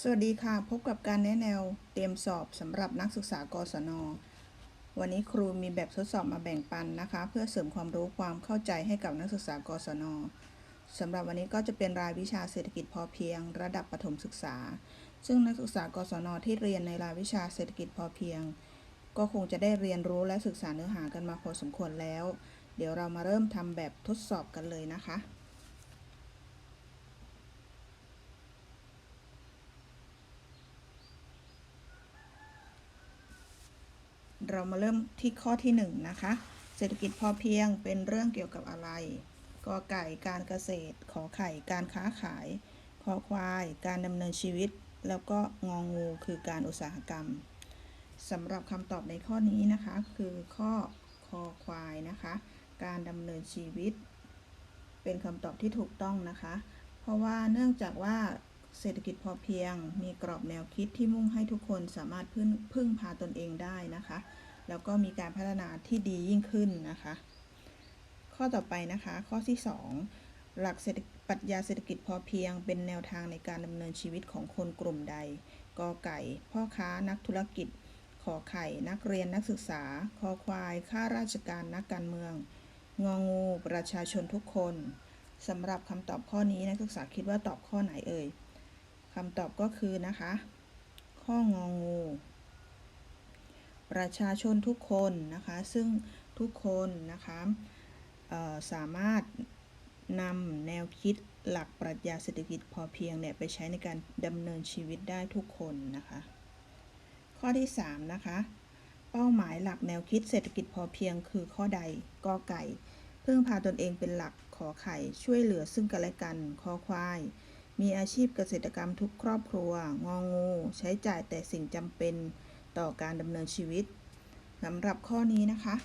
สวัสดีค่ะ พบกับการแนะแนวเตรียมสอบสำหรับนักศึกษากศน วันนี้ครูมีแบบทดสอบมาแบ่งปันนะคะ เพื่อเสริมความรู้ความเข้าใจให้กับนักศึกษากศนสำหรับวันนี้ก็จะเป็นรายวิชาเศรษฐกิจพอเพียง ระดับประถมศึกษา ซึ่งนักศึกษากศนที่เรียนในรายวิชาเศรษฐกิจพอเพียง ก็คงจะได้เรียนรู้และศึกษาเนื้อหากันมาพอสมควรแล้ว เดี๋ยวเรามาเริ่มทำแบบทดสอบกันเลยนะคะ เรามาเริ่มที่ข้อที่1นะคะ เศรษฐกิจพอเพียงเป็นเรื่องเกี่ยวกับอะไรกอไก่การเกษตร ขอไข่การค้าขาย คอควาย การดำเนินชีวิต แล้วก็งองูคือการอุตสาหกรรมสำหรับคำตอบในข้อนี้นะคะ คือข้อคอควายนะคะ การดำเนินชีวิต เป็นคำตอบที่ถูกต้องนะคะ เพราะว่าเนื่องจากว่า เศรษฐกิจพอเพียง มีกรอบแนวคิดที่มุ่งให้ทุกคนสามารถพึ่งพึ่งพาตนเองได้นะคะ แล้วก็มีการพัฒนาที่ดียิ่งขึ้นนะคะ ข้อต่อไปนะคะ ข้อที่ 2 หลักเศรษฐปรัชญาเศรษฐกิจพอเพียง เป็นแนวทางในการดำเนินชีวิตของคนกลุ่มใดกอไก่ พ่อค้านักธุรกิจ ขอไข่ นักเรียนนักศึกษา คอควาย ข้าราชการนักการเมือง งองู ประชาชนทุกคนสำหรับคำตอบข้อนี้นักศึกษาคิดว่าตอบข้อไหนเอ่ย คำตอบก็คือนะคะ ข้ององู ประชาชนทุกคนนะคะ ซึ่งทุกคนนะคะสามารถนำแนวคิดหลักปรัชญาเศรษฐกิจพอเพียงเนี่ยไปใช้ในการดำเนินชีวิตได้ทุกคนนะคะ ข้อที่ 3 นะคะ เป้าหมายหลักแนวคิดเศรษฐกิจพอเพียงคือข้อใดกอไก่ พึ่งพาตนเองเป็นหลักขอไข่ช่วยเหลือซึ่งกันและกันคอควาย มีอาชีพเกษตรกรรมทุกครอบครัว งองู ใช้จ่ายแต่สิ่งจำเป็นต่อการดำเนินชีวิตสำหรับข้อนี้นะคะ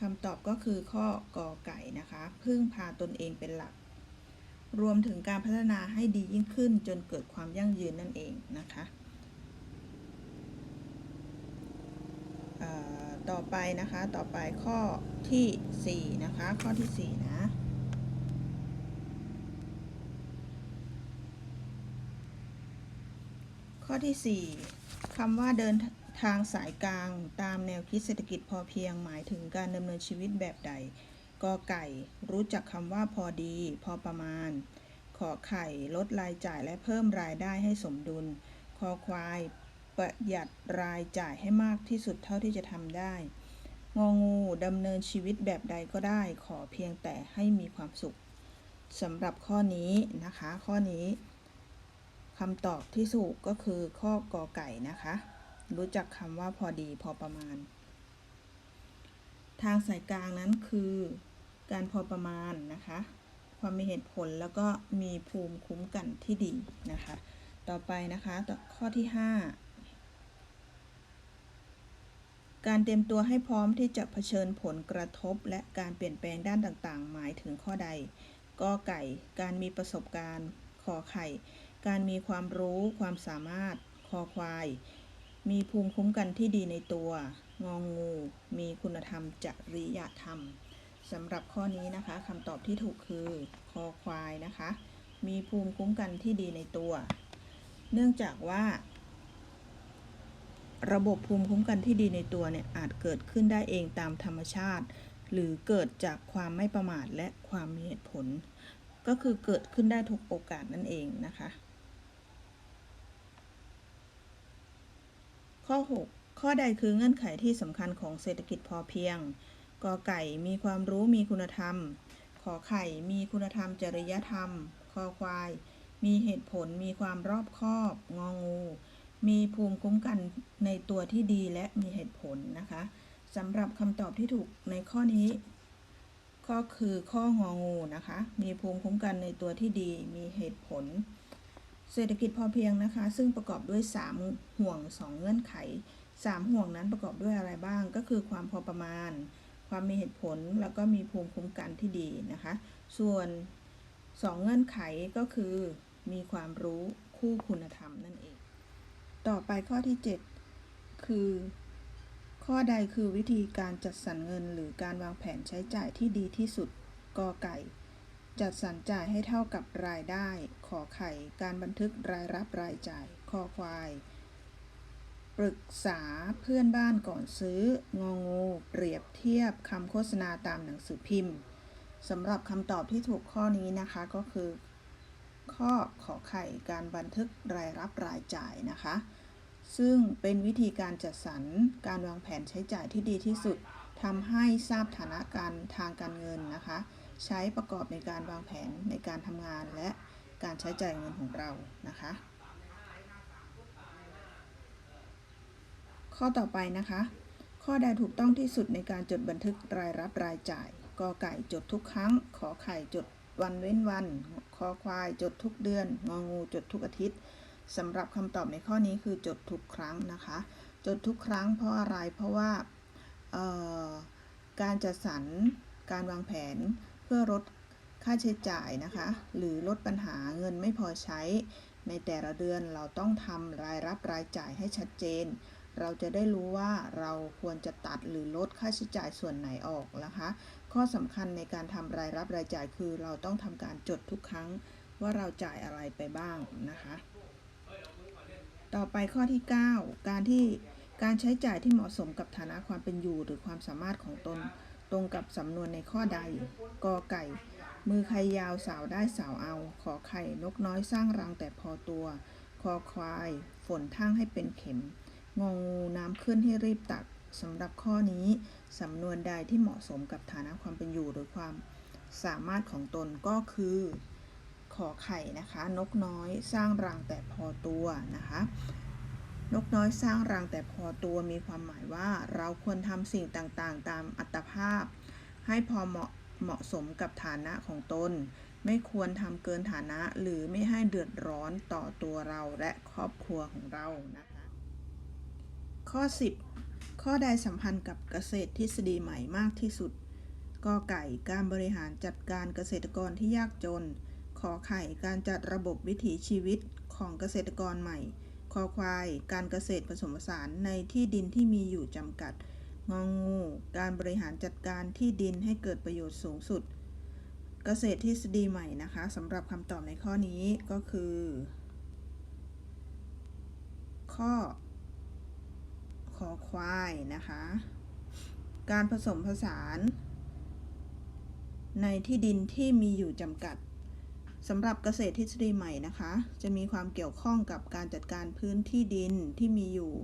คำตอบก็คือข้อกอไก่นะคะ พึ่งพาตนเองเป็นหลัก รวมถึงการพัฒนาให้ดียิ่งขึ้นจนเกิดความยั่งยืนนั่นเองนะคะต่อไปนะคะ ต่อไปข้อทีสี่4 นะคะ ข้อทีสี่4 นะ ข้อที่ 4คำว่าเดินทางสายกลางตามแนวคิดเศรษฐกิจพอเพียงหมายถึงการดำเนินชีวิตแบบใดกอไก่ รู้จักคำว่าพอดี พอประมาณ ขอไข่ลดรายจ่ายและเพิ่มรายได้ให้สมดุล คอควาย ประหยัดรายจ่ายให้มากที่สุดเท่าที่จะทำได้ งองูดำเนินชีวิตแบบใดก็ได้ ขอเพียงแต่ให้มีความสุขสำหรับข้อนี้นะคะ ข้อนี้ คำตอบที่ถูกก็คือข้อกอไก่นะคะ รู้จักคำว่าพอดีพอประมาณ ทางสายกลางนั้นคือ การพอประมาณนะคะ ความมีเหตุผลแล้วก็มีภูมิคุ้มกันที่ดีนะคะ ต่อไปนะคะข้อที่ 5 การเตรียมตัวให้พร้อมที่จะเผชิญผลกระทบ และการเปลี่ยนแปลงด้านต่างๆ หมายถึงข้อใดกอไก่ การมีประสบการณ์ขอไข่ การมีความรู้ความสามารถ คอควาย มีภูมิคุ้มกันที่ดีในตัว งองงู มีคุณธรรมจริยธรรมสำหรับข้อนี้นะคะคำตอบที่ถูกคือคอควายนะคะ มีภูมิคุ้มกันที่ดีในตัว เนื่องจากว่า ระบบภูมิคุ้มกันที่ดีในตัวเนี่ยอาจเกิดขึ้นได้เองตามธรรมชาติ หรือเกิดจากความไม่ประมาทและความมีเหตุผล ก็คือเกิดขึ้นได้ทุกโอกาสนั่นเองนะคะ ข้อ 6 ข้อใดคือเงื่อนไขที่สำคัญของเศรษฐกิจพอเพียง กอไก่มีความรู้มีคุณธรรม ขอไข่มีคุณธรรมจริยธรรม คอควาย มีเหตุผลมีความรอบคอบ งองู มีภูมิคุ้มกันในตัวที่ดีและมีเหตุผลนะคะสำหรับคำตอบที่ถูกในข้อนี้ ก็คือข้ององูนะคะ มีภูมิคุ้มกันในตัวที่ดี มีเหตุผล เศรษฐกิจพอเพียงนะคะ ซึ่งประกอบด้วย 3 ห่วง 2 เงื่อนไข 3 ห่วงนั้นประกอบด้วยอะไรบ้างก็คือความพอประมาณ ความมีเหตุผลแล้วก็มีภูมิคุ้มกันที่ดีนะคะ ส่วน 2 เงื่อนไขก็คือมีความรู้คู่คุณธรรมนั่นเอง ต่อไปข้อที่ 7 คือ ข้อใดคือวิธีการจัดสรรเงินหรือการวางแผนใช้จ่ายที่ดีที่สุดกอไก่ จัดสรรจ่ายให้เท่ากับรายได้ ขอไข่ การบันทึกรายรับรายจ่าย คอควาย ปรึกษาเพื่อนบ้านก่อนซื้อ งองู เปรียบเทียบคำโฆษณาตามหนังสือพิมพ์สำหรับคำตอบที่ถูกข้อนี้นะคะก็คือ ข้อขอไข่การบันทึกรายรับรายจ่ายนะคะ ซึ่งเป็นวิธีการจัดสรรการวางแผนใช้จ่ายที่ดีที่สุดทำให้ทราบฐานะการทางการเงินนะคะ ใช้ประกอบในการวางแผนในการทำงานและการใช้จ่ายเงินของเรานะคะ ข้อต่อไปนะคะ ข้อใดถูกต้องที่สุดในการจดบันทึกรายรับรายจ่ายกอไก่จดทุกครั้ง ขอไข่จดวันเว้นวัน คอควายจดทุกเดือน งองูจดทุกอาทิตย์สำหรับคำตอบในข้อนี้คือจดทุกครั้งนะคะ จดทุกครั้งเพราะอะไรเพราะว่าการจัดสรรการวางแผน เพื่อลดค่าใช้จ่ายนะคะ หรือลดปัญหาเงินไม่พอใช้ ในแต่ละเดือนเราต้องทำรายรับรายจ่ายให้ชัดเจน เราจะได้รู้ว่าเราควรจะตัดหรือลดค่าใช้จ่ายส่วนไหนออกนะคะ ข้อสำคัญในการทำรายรับรายจ่ายคือ เราต้องทำการจดทุกครั้งว่าเราจ่ายอะไรไปบ้างนะคะ ต่อไปข้อที่ 9 การที่การใช้จ่ายที่เหมาะสมกับฐานะความเป็นอยู่หรือความสามารถของตน รงกับสำนวนในข้อใด กอไก่ มือใครยาวสาวได้สาวเอา ขอไข่นกน้อยสร้างรังแต่พอตัว คอควาย ฝนทั้งให้เป็นเข็ม งองูน้ำขึ้นให้รีบตักสำหรับข้อนี้ สำนวนใดที่เหมาะสมกับฐานะความเป็นอยู่หรือความสามารถของตนก็คือ ขอไข่นะคะ นกน้อยสร้างรังแต่พอตัวนะคะ นกน้อยสร้างรังแต่พอตัวมีความหมายว่าเราควรทำสิ่งต่างๆ ตามอัตภาพ ให้พอเหมาะเหมาะสมกับฐานะของตน ไม่ควรทำเกินฐานะหรือไม่ให้เดือดร้อนต่อตัวเราและครอบครัวของเรานะคะข้อ 10 ข้อใดสัมพันธ์กับเกษตรทฤษฎีใหม่มากที่สุดกอไก่การบริหารจัดการเกษตรกรที่ยากจน ขอไข่การจัดระบบวิถีชีวิตของเกษตรกรใหม่ คอควาย การเกษตรผสมผสานในที่ดินที่มีอยู่จำกัด งองู การบริหารจัดการที่ดินให้เกิดประโยชน์สูงสุด เกษตรทฤษฎีใหม่นะคะสำหรับคำตอบในข้อนี้ก็คือ ข้อขอควายนะคะ การผสมผสาน ในที่ดินที่มีอยู่จำกัด สำหรับเกษตรทฤษฎีใหม่นะคะ จะมีความเกี่ยวข้องกับการจัดการพื้นที่ดินที่มีอยู่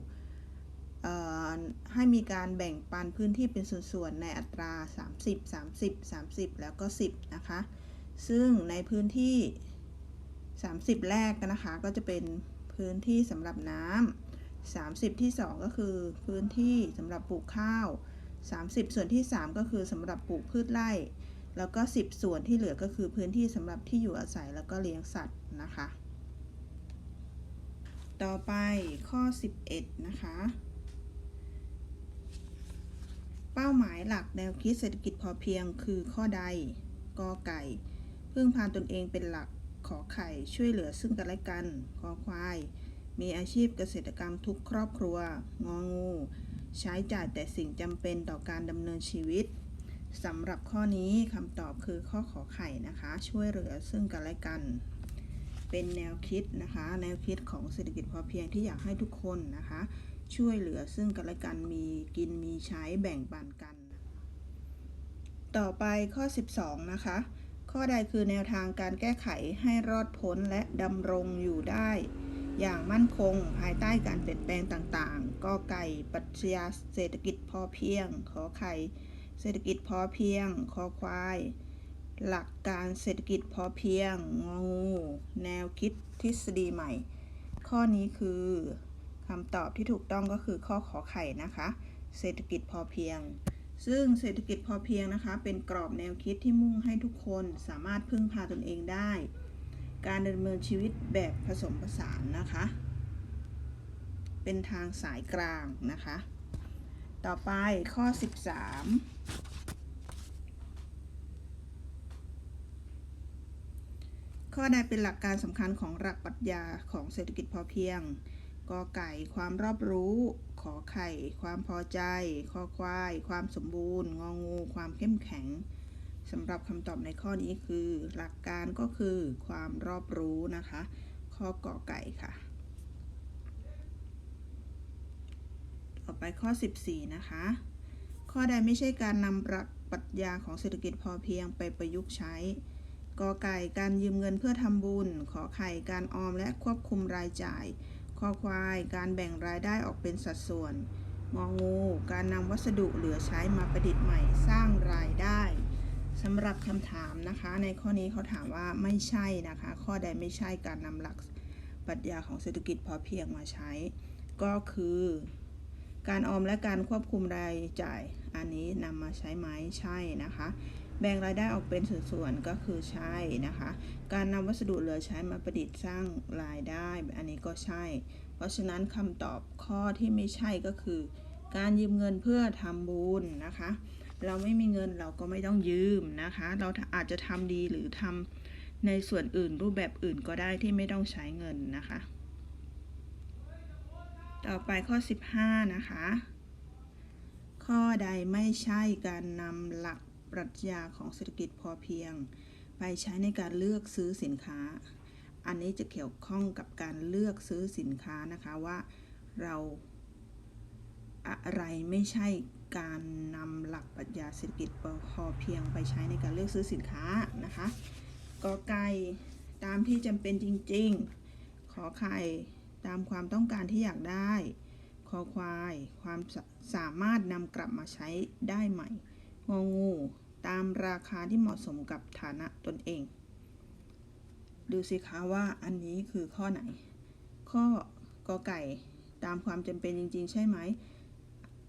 ให้มีการแบ่งปันพื้นที่เป็นส่วนๆในอัตรา 30 30 30 แล้วก็ 10 นะคะ ซึ่งในพื้นที่ 30 แรกนะคะก็จะเป็นพื้นที่สำหรับน้ำ30 ที่ 2 ก็คือพื้นที่สำหรับปลูกข้าว 30 ส่วนที่ 3 ก็คือสำหรับปลูกพืชไร่ แล้วก็ 10 ส่วนที่เหลือก็คือพื้นที่สำหรับที่อยู่อาศัยแล้วก็เลี้ยงสัตว์นะคะ ต่อไปข้อ 11 นะคะ เป้าหมายหลักแนวคิดเศรษฐกิจพอเพียงคือข้อใดกอไก่ พึ่งพาตนเองเป็นหลักขอไข่ช่วยเหลือซึ่งกันและกันคอควาย มีอาชีพเกษตรกรรมทุกครอบครัว งองู ใช้จ่ายแต่สิ่งจำเป็นต่อการดำเนินชีวิต สำหรับข้อนี้คำตอบคือข้อขอไข่นะคะ ช่วยเหลือซึ่งกันและกัน เป็นแนวคิดนะคะ แนวคิดของเศรษฐกิจพอเพียงที่อยากให้ทุกคนนะคะ ช่วยเหลือซึ่งกันและกันมีกินมีใช้แบ่งปันกัน ต่อไปข้อ 12 นะคะ ข้อใดคือแนวทางการแก้ไขให้รอดพ้นและดำรงอยู่ได้ อย่างมั่นคงภายใต้การเปลี่ยนแปลงต่างๆ ก็ไก่ปรัชญาเศรษฐกิจพอเพียงขอไข่ เศรษฐกิจพอเพียง คอควาย หลักการเศรษฐกิจพอเพียง งองู แนวคิดทฤษฎีใหม่ ข้อนี้คือคำตอบที่ถูกต้องก็คือข้อขอไข่นะคะ เศรษฐกิจพอเพียง ซึ่งเศรษฐกิจพอเพียงนะคะ เป็นกรอบแนวคิดที่มุ่งให้ทุกคนสามารถพึ่งพาตนเองได้ การดำเนินชีวิตแบบผสมผสานนะคะ เป็นทางสายกลางนะคะ ต่อไปข้อ 13 ข้อใดเป็นหลักการสำคัญของหลักปรัชญาของเศรษฐกิจพอเพียงกอไก่ความรอบรู้ ขอไข่ ความพอใจ คอควาย ความสมบูรณ์ งองู ความเข้มแข็งสำหรับคำตอบในข้อนี้คือ หลักการก็คือ ความรอบรู้นะคะ ข้อกอไก่ค่ะ ต่อไปข้อ 14 นะคะ ข้อใดไม่ใช่การนำหลักปรัชญาของเศรษฐกิจพอเพียงไปประยุกต์ใช้ กอไก่การยืมเงินเพื่อทำบุญ ขอไข่การออมและควบคุมรายจ่าย คอควาย การแบ่งรายได้ออกเป็นสัดส่วน งองู การนำวัสดุเหลือใช้มาประดิษฐ์ใหม่สร้างรายได้สำหรับคำถามนะคะ ในข้อนี้เขาถามว่าไม่ใช่นะคะ ข้อใดไม่ใช่การนำหลักปรัชญาของเศรษฐกิจพอเพียงมาใช้ ก็คือ การออมและการควบคุมรายจ่าย อันนี้นำมาใช้ไหมใช่นะคะ แบ่งรายได้ออกเป็นส่วนๆก็คือใช่นะคะ การนำวัสดุเหลือใช้มาประดิษฐ์สร้างรายได้ อันนี้ก็ใช่ เพราะฉะนั้นคำตอบข้อที่ไม่ใช่ก็คือ การยืมเงินเพื่อทำบุญนะคะ เราไม่มีเงินเราก็ไม่ต้องยืมนะคะ เราอาจจะทำดีหรือทำในส่วนอื่นรูปแบบอื่นก็ได้ที่ไม่ต้องใช้เงินนะคะ ต่อไปข้อ 15 นะคะข้อใดไม่ใช่การนำหลัก ปรัชญาของเศรษฐกิจพอเพียง ไปใช้ในการเลือกซื้อสินค้า อันนี้จะเกี่ยวข้องกับการเลือกซื้อสินค้านะคะว่าเราอะไรไม่ใช่การนำหลักปรัชญาเศรษฐกิจพอเพียงไปใช้ในการเลือกซื้อสินค้านะคะกอไก่ตามที่จำเป็นจริงๆ ขอไข่ตามความต้องการที่อยากได้ คอควาย ความสสามารถนำกลับมาใช้ได้ใหม่ งองู ตามราคาที่เหมาะสมกับฐานะตนเอง ดูสิคะว่าอันนี้คือข้อไหน ข้อกอไก่ตามความจำเป็นจริง ๆ ใช่ไหม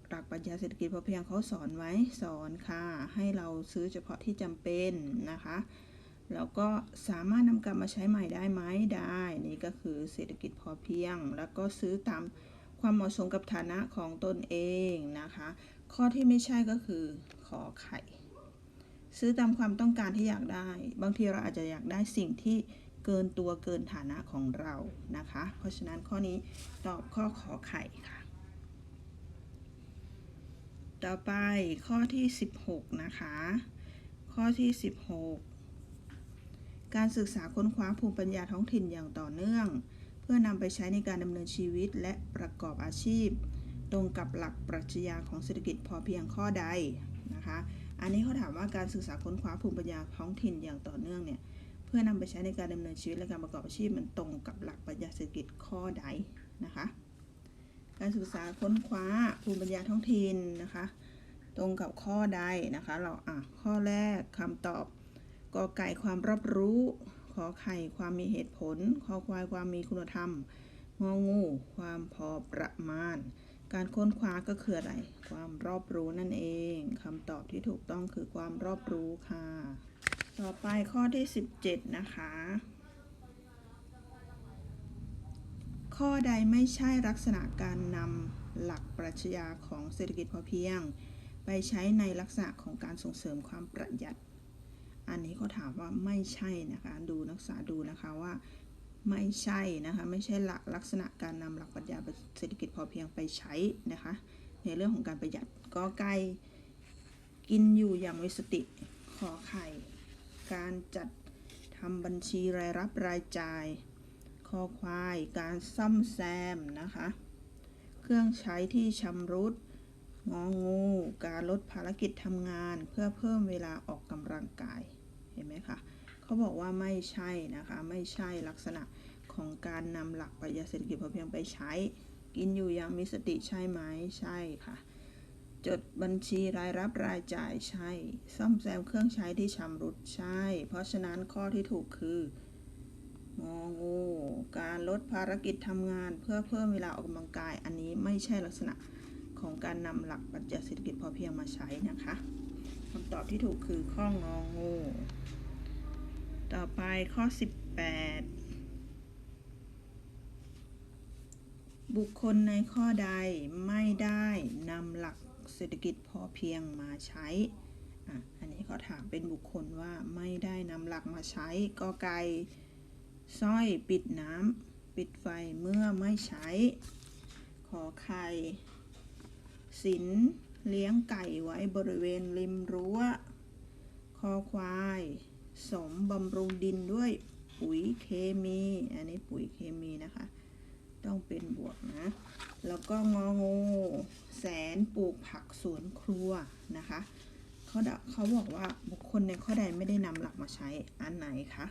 หลักปรัชญาเศรษฐกิจพอเพียงเขาสอนไว้สอนค่ะ ให้เราซื้อเฉพาะที่จำเป็นนะคะ แล้วก็สามารถนำกลับมาใช้ใหม่ได้ไหมได้ นี่ก็คือเศรษฐกิจพอเพียง แล้วก็ซื้อตามความเหมาะสมกับฐานะของตนเองนะคะ ข้อที่ไม่ใช่ก็คือ อไข่ ซื้อตามความต้องการที่อยากได้ บางทีเราอาจจะอยากได้สิ่งที่เกินตัวเกินฐานะของเรานะคะ เพราะฉะนั้นข้อนี้ตอบข้อขอไข่ค่ะ ต่อไปข้อที่ 16 นะคะ ข้อที่ 16 การศึกษาค้นคว้าภูมิปัญญาท้องถิ่นอย่างต่อเนื่อง เพื่อนำไปใช้ในการดำเนินชีวิตและประกอบอาชีพ ตรงกับหลักปรัชญาของเศรษฐกิจพอเพียงข้อใด นะคะ อันนี้เขาถามว่าการศึกษาค้นคว้าภูมิปัญญาท้องถิ่นอย่างต่อเนื่องเนี่ยเพื่อนำไปใช้ในการดำเนินชีวิตและการประกอบอาชีพมันตรงกับหลักปรัชญาเศรษฐกิจข้อใดนะคะ การศึกษาค้นคว้าภูมิปัญญาท้องถิ่นนะคะ ตรงกับข้อใดนะคะ เราอะข้อแรกคำตอบกอไก่ความรอบรู้ขอไข่ความมีเหตุผล ขอควายความมีคุณธรรมงองู ความพอประมาณ การค้นคว้าก็คืออะไร ความรอบรู้นั่นเองคำตอบที่ถูกต้องคือความรอบรู้ค่ะ ต่อไปข้อที่ 17 นะคะ ข้อใดไม่ใช่ลักษณะการนำหลักปรัชญาของเศรษฐกิจพอเพียง ไปใช้ในลักษณะของการส่งเสริมความประหยัด อันนี้เขาถามว่าไม่ใช่นะคะ ดูนักศึกษาดูนะคะว่า ไม่ใช่นะคะไม่ใช่หลักลักษณะการนำหลักปรัชญาเศรษฐกิจพอเพียงไปใช้นะคะในเรื่องของการประหยัดกอไก่กินอยู่อย่างมีสติขอไข่ การจัดทำบัญชีรายรับรายจ่ายคอควายการซ่อมแซมนะคะเครื่องใช้ที่ชำรุดงองู การลดภารกิจทำงาน เพื่อเพิ่มเวลาออกกำลังกาย เห็นไหมคะ เขาบอกว่าไม่ใช่นะคะ ไม่ใช่ลักษณะของการนำหลักปรัชญาเศรษฐกิจพอเพียงไปใช้ กินอยู่อย่างมีสติใช่ไหมใช่ค่ะ จดบัญชีรายรับรายจ่ายใช่ ซ่อมแซมเครื่องใช้ที่ชำรุดใช่ เพราะฉะนั้นข้อที่ถูกคืององูการลดภารกิจทำงานเพื่อเพิ่มเวลาออกกำลังกาย อันนี้ไม่ใช่ลักษณะของการนำหลักปรัชญาเศรษฐกิจพอเพียงมาใช้นะคะคำตอบที่ถูกคือข้ององู ต่อไปข้อ 18 บุคคลในข้อใดไม่ได้นำหลักเศรษฐกิจพอเพียงมาใช้อะอันนี้เขาถามเป็นบุคคลว่าไม่ได้นำหลักมาใช้กอไก่สร้อยปิดน้ำปิดไฟเมื่อไม่ใช้ ขอไข่สินเลี้ยงไก่ไว้บริเวณริมรั้ว คอควาย สมบำรุงดินด้วยปุ๋ยเคมี อันนี้ปุ๋ยเคมีนะคะ ต้องเป็นบวกนะ แล้วก็งองูแสนปลูกผักสวนครัวนะคะเขาเขาบอกว่าบุคคลในข้อใดไม่ได้นำหลักมาใช้อันไหนคะ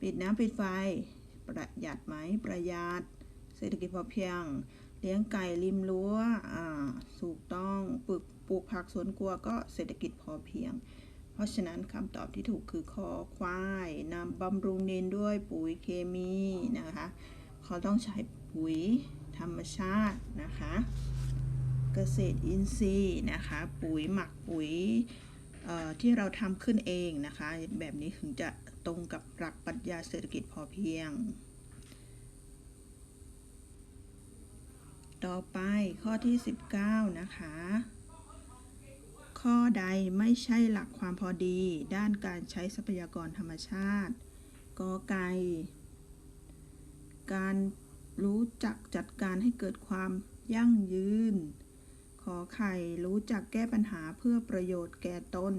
ปิดน้ำปิดไฟ ประหยัดไหมประหยัดเศรษฐกิจพอเพียง เลี้ยงไก่ริมรั้วอ่าถูกต้องปลูกปลูกผักสวนครัวก็เศรษฐกิจพอเพียง ราะฉะนั้นคำตอบที่ถูกคือคอควายนำบำรุงดินด้วยปุ๋ยเคมีนะคะ เขาต้องใช้ปุ๋ยธรรมชาตินะคะ เกษตรอินทรีย์นะคะ ปุ๋ยหมักปุ๋ยที่เราทำขึ้นเองนะคะ แบบนี้ถึงจะตรงกับหลักปรัชญาเศรษฐกิจพอเพียง ต่อไปข้อที่ 19 นะคะ ข้อใดไม่ใช่หลักความพอดี ด้านการใช้ทรัพยากรธรรมชาติกอไก่การรู้จักจัดการให้เกิดความยั่งยืน ขอไข่รู้จักแก้ปัญหาเพื่อประโยชน์แก่ตน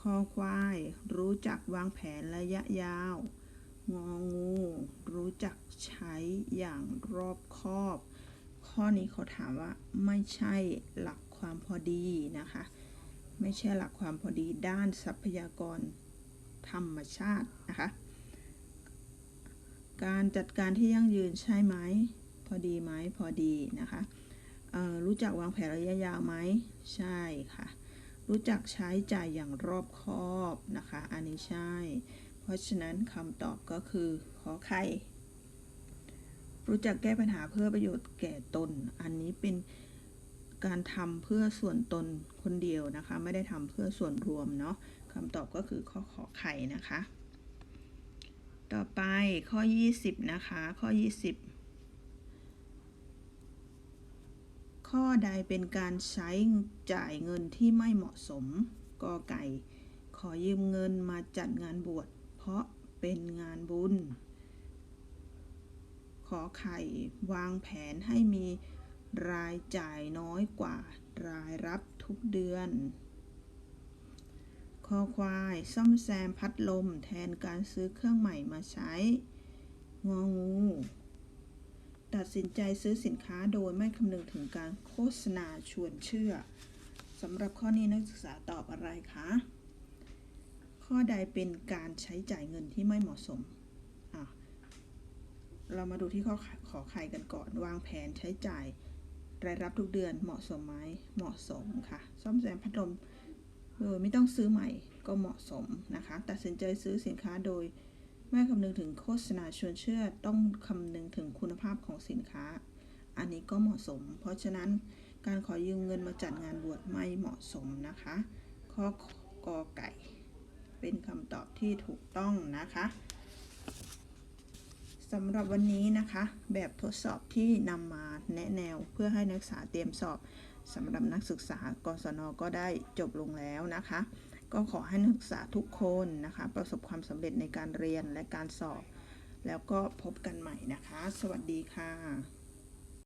คอควาย รู้จักวางแผนระยะยาว งองู รู้จักใช้อย่างรอบคอบ ข้อนี้เขาถามว่าไม่ใช่หลักความพอดีนะคะ ไม่ใช่หลักความพอดีด้านทรัพยากรธรรมชาตินะคะ การจัดการที่ยั่งยืนใช่ไหม พอดีไหมพอดีนะคะรู้จักวางแผนระยะยาวไหมใช่ค่ะ รู้จักใช้จ่ายอย่างรอบคอบนะคะ อันนี้ใช่ เพราะฉะนั้นคำตอบก็คือขอไข่รู้จักแก้ปัญหาเพื่อประโยชน์แก่ตน อันนี้เป็น การทำเพื่อส่วนตนคนเดียวนะคะ ไม่ได้ทำเพื่อส่วนรวมเนาะคำตอบก็คือข้อขอไข่นะคะ ต่อไปข้อ 20 นะคะ ข้อ 20 ข้อใดเป็นการใช้จ่ายเงินที่ไม่เหมาะสมกอไก่ ขอยืมเงินมาจัดงานบวชเพราะเป็นงานบุญ ขอไข่วางแผนให้มี รายจ่ายน้อยกว่ารายรับทุกเดือนคอควาย ซ่อมแซมพัดลมแทนการซื้อเครื่องใหม่มาใช้ งองู ตัดสินใจซื้อสินค้าโดยไม่คำนึงถึงการโฆษณาชวนเชื่อสำหรับข้อนี้นักศึกษาตอบอะไรคะ ข้อใดเป็นการใช้จ่ายเงินที่ไม่เหมาะสมะเรามาดูที่ข้อขอไข่กันก่อน วางแผนใช้จ่าย รายรับทุกเดือนเหมาะสมไหมเหมาะสมค่ะ ซ่อมแซมพัดลมโดยไม่ต้องซื้อใหม่ก็เหมาะสมนะคะ ตัดสินใจซื้อสินค้าโดยไม่คำนึงถึงโฆษณาชวนเชื่อต้องคำนึงถึงคุณภาพของสินค้า อันนี้ก็เหมาะสม เพราะฉะนั้นการขอยืมเงินมาจัดงานบวชไม่เหมาะสมนะคะ ข้อกอไก่ เป็นคำตอบที่ถูกต้องนะคะ สำหรับวันนี้นะคะ แบบทดสอบที่นำมาแนะแนวเพื่อให้นักศึกษาเตรียมสอบสำหรับนักศึกษากศนก็ได้จบลงแล้วนะคะ ก็ขอให้นักศึกษาทุกคนนะคะ ประสบความสำเร็จในการเรียนและการสอบ แล้วก็พบกันใหม่นะคะ สวัสดีค่ะ